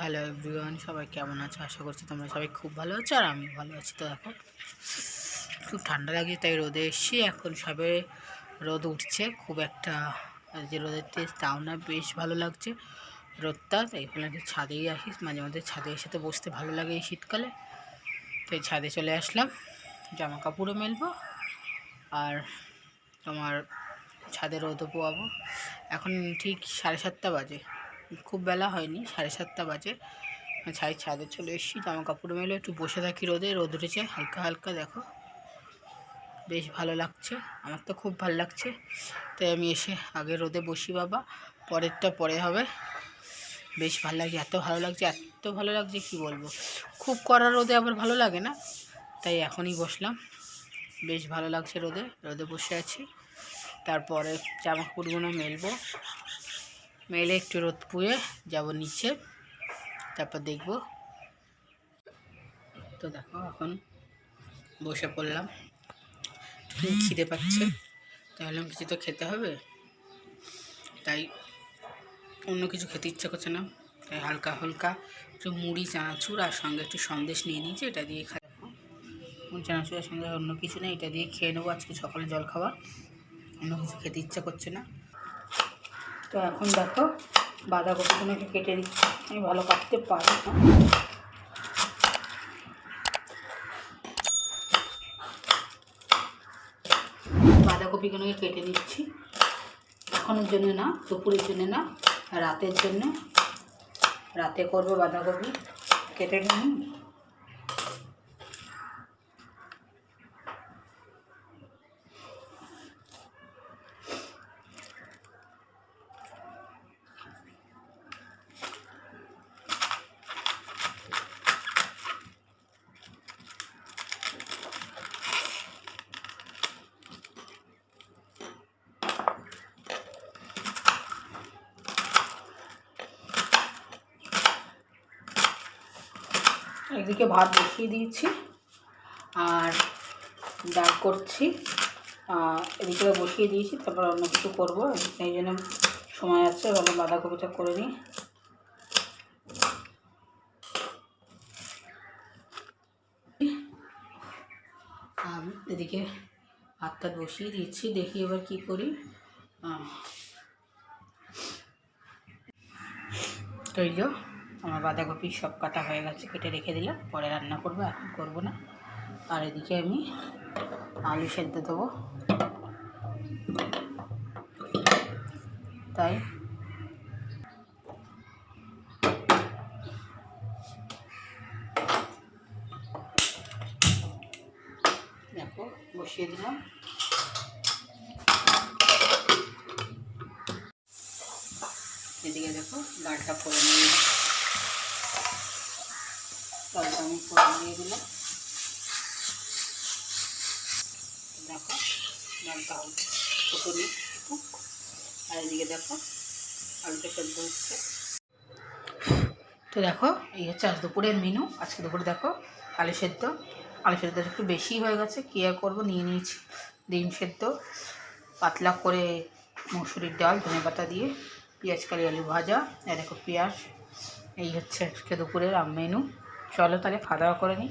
Hello everyone সবাই কেমন আছো? আশা করছি তোমরা সবাই খুব ভালো আছো আর আমি ভালো আছি। তো দেখো, খুব ঠান্ডা লাগছে, তাই রোদে এসছি। এখন সবে রোদ উঠছে, খুব একটা যে রোদের তেজ তাও না বেশ ভালো লাগছে রোদটা। তাই ফলে একটু ছাদেই আসিস মাঝে মাঝে ছাদে এসে তো বসতে ভালো লাগে এই শীতকালে। তো ছাদে চলে আসলাম জামা কাপড়ও মেলবো আর তোমার ছাদে রোদও পোয়াবো। এখন ঠিক সাড়ে সাতটা বাজে। খুব বেলা হয়নি, সাড়ে সাতটা বাজে। ছাই ছাদে চলে এসেছি, জামা কাপড় মেলে, একটু বসে থাকি রোদে, রোদ উঠেছে, হালকা হালকা দেখো। বেশ ভালো লাগছে, আমার তো খুব ভালো লাগছে। তাই আমি এসে আগে রোদে বসি বাবা, পরেরটা পরে হবে। বেশ ভালো লাগে এত ভালো লাগছে, এত ভালো লাগছে, কি বলব? খুব কড়া রোদে আবার ভালো লাগে না? তাই এখনই বসলাম। বেশ ভালো লাগছে রোদে রোদে বসে আছি। তারপরে জামা কাপড়গুলো মেলবো। মেলে একটু রোদ পুয়ে যাব নিচে, তারপর দেখব। তো দেখো, এখন বসে পড়লাম। খিদে পাচ্ছে, তাহলে কিছু তো খেতে হবে। তাই অন্য কিছু খেতে ইচ্ছা করছে না। তাই হালকা হালকা একটু মুড়ি, চানাচুর আর সঙ্গে একটু সন্দেশ নিয়ে নিয়েছি, এটা দিয়ে খাব মুড়ি চানাচুরের সঙ্গে অন্য কিছু নেই, এটা দিয়ে খেয়ে নেব আজকে সকালে জল খাওয়া অন্য কিছু খেতে ইচ্ছা করছে না। তো এখন দেখো বাঁধাকপিগুলোকে কেটে দিচ্ছি। আমি ভালো কাটতে পারি না। বাঁধাকপিগুলোকে কেটে নিচ্ছি। এখনের জন্য না, দুপুরের জন্য না, রাতের জন্য। রাতে করব বাঁধাকপি। কেটে নিই। একদিকে ভাত বসিয়ে দিয়েছি আর ডাল করছি। এদিকে বসিয়ে দিয়েছি, তারপর অন্য কিছু করব। এই জন্য সময় আছে ভালো বাঁধাকপিটা করে নিই। এদিকে ভাতটা বসিয়ে দিচ্ছি দেখি এবার কি করি। যে আমার বাঁধাকপি সব কাটা হয়ে গেছে, কেটে রেখে দিলাম, পরে রান্না করব, এখন করব না। আর এদিকে আমি আলু সেদ্ধ দেবো। তাই। দেখো, বসিয়ে দিলাম। এদিকে দেখো, ডালটা করে নিয়ে ডালটা আমি করে নিয়ে দিলাম দেখো ফুটনি আর এদিকে দেখো, আলুটা সেদ্ধ হচ্ছে। তো দেখো, এই হচ্ছে আজ দুপুরের মেনু আজকে দুপুরে দেখো, আলু সেদ্ধ। আলু সেদ্ধ একটু বেশি হয়ে গেছে। কী আর করব? নিয়ে নিয়েছি ডিম সেদ্ধ। পাতলা করে মুসুরির ডাল, ধনে পাতা দিয়ে পেঁয়াজ কালি আলু ভাজা, আর দেখো পেঁয়াজ। এই হচ্ছে আজকে দুপুরের মেনু চলো তাহলে খাওয়া দাওয়া করে নিই।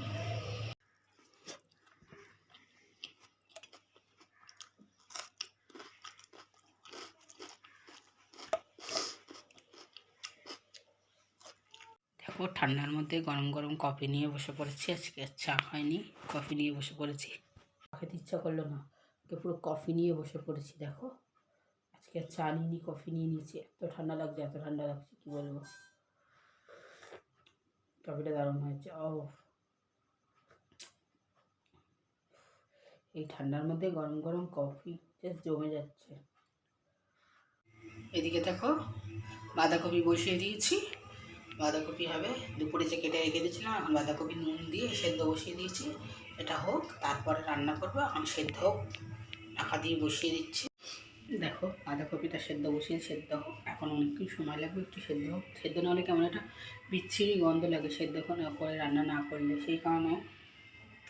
দেখো, ঠান্ডার মধ্যে গরম গরম কফি নিয়ে বসে পড়েছি। আজকে চা খাইনি, কফি নিয়ে বসে পড়েছি। খেতে ইচ্ছা করল না পুরো কফি নিয়ে বসে পড়েছি, দেখো। আজকে চা নিইনি, কফি নিয়ে নিয়েছি। এত ঠান্ডা লাগছে, এত ঠান্ডা লাগছে, কী বলব? কফিটা দারুণ হয়েছে ও এই ঠান্ডার মধ্যে গরম গরম কফি জাস্ট জমে যাচ্ছে। এদিকে দেখো, বাঁধাকপি বসিয়ে দিয়েছি। বাঁধাকপি হবে, দুপুরে যে কেটে রেখে দিয়েছিলাম, এখন বাঁধাকপি নুন দিয়ে সেদ্ধ বসিয়ে দিয়েছি। এটা হোক, তারপরে রান্না করব, এখন সেদ্ধ হোক। ঢাকা দিয়ে বসিয়ে দিচ্ছি। দেখো বাঁধাকপিটা সেদ্ধ বসিয়ে সেদ্ধ হোক, এখন অনেকক্ষণ সময় লাগবে একটু সেদ্ধ হোক। সেদ্ধ না হলে কেমন একটা বিচ্ছিরি গন্ধ লাগে, সেদ্ধ করে রান্না না করলে। সেই কারণে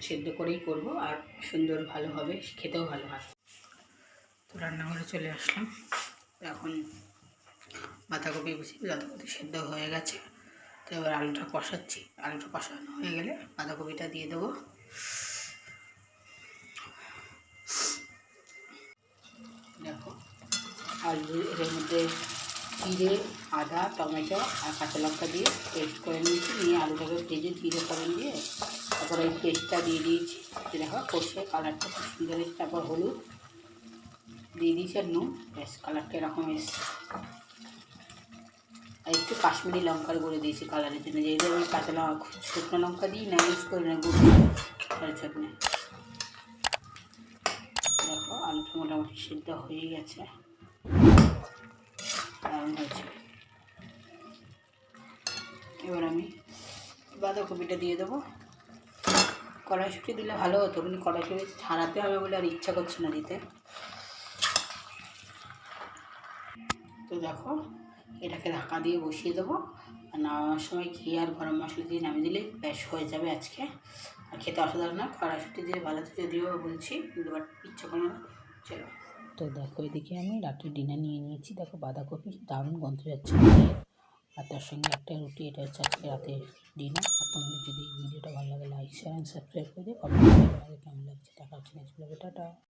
সেদ্ধ করেই করব, আর সুন্দর ভালো হবে, খেতেও ভালো হয় তো রান্নাঘরে চলে আসলাম। এখন বাঁধাকপি বুঝি বাঁধাকপি সেদ্ধ হয়ে গেছে। তো এবার আলুটা কষাচ্ছি। আলুটা কষানো হয়ে গেলে বাঁধাকপিটা দিয়ে দেবো। আলু এর মধ্যে জিরে, আদা, টমেটো আর কাঁচা লঙ্কা দিয়ে পেস্ট করে নিয়েছি। নিয়ে আলুটাকে ভেজে জিরে ফোড়ন দিয়ে তারপর এই পেস্টটা দিয়ে দিয়েছি। দেখো, কষে কালারটা খুব সুন্দর এসেছে। তারপর হলুদ দিয়ে দিয়েছি আর নুন। ব্যাস কালারটা এরকম এসছে। আর একটু কাশ্মীরি লঙ্কার গুঁড়ো দিয়েছি কালারের জন্য। যেহেতু আমি কাঁচা লঙ্কা, শুকনো লঙ্কা দিই, না ইউজ করি না, গুঁড়ো তার জন্যে। দেখো, আলুটা মোটামুটি সিদ্ধ হয়ে গেছে। দারুণ হয়েছে। এবার আমি বাঁধাকপিটা দিয়ে দেবো। কড়াইশুটি দিলে ভালো হতো, কিন্তু কড়াইশুটি ছাড়াতে হবে বলে আর ইচ্ছা করছে না দিতে। তো দেখো, এটাকে ঢাকা দিয়ে বসিয়ে দেবো। আর নামানোর সময় ঘি আর গরম মশলা দিয়ে নামিয়ে দিলে ব্যাস হয়ে যাবে আজকে। আর খেতে অসাধারণ না, কড়াইশুটি দিয়ে ভালো যদিও বলছি, কিন্তু বাট ইচ্ছা করে না, চলো। তো দেখো এদিকে আমি রাতের ডিনার নিয়ে নিয়েছি। দেখো বাঁধাকপি দারুণ গন্ধ যাচ্ছে। আর তার সঙ্গে একটা রুটি, এটা হচ্ছে আজকে রাতের ডিনার আর তোমাদের যদি ভিডিওটা ভালো লাগে লাইক শেয়ার অ্যান্ড সাবস্ক্রাইব করে দিয়ে কমেন্ট করে কেমন লাগছে দেখা হচ্ছে নেক্সট ব্লগে টাটা।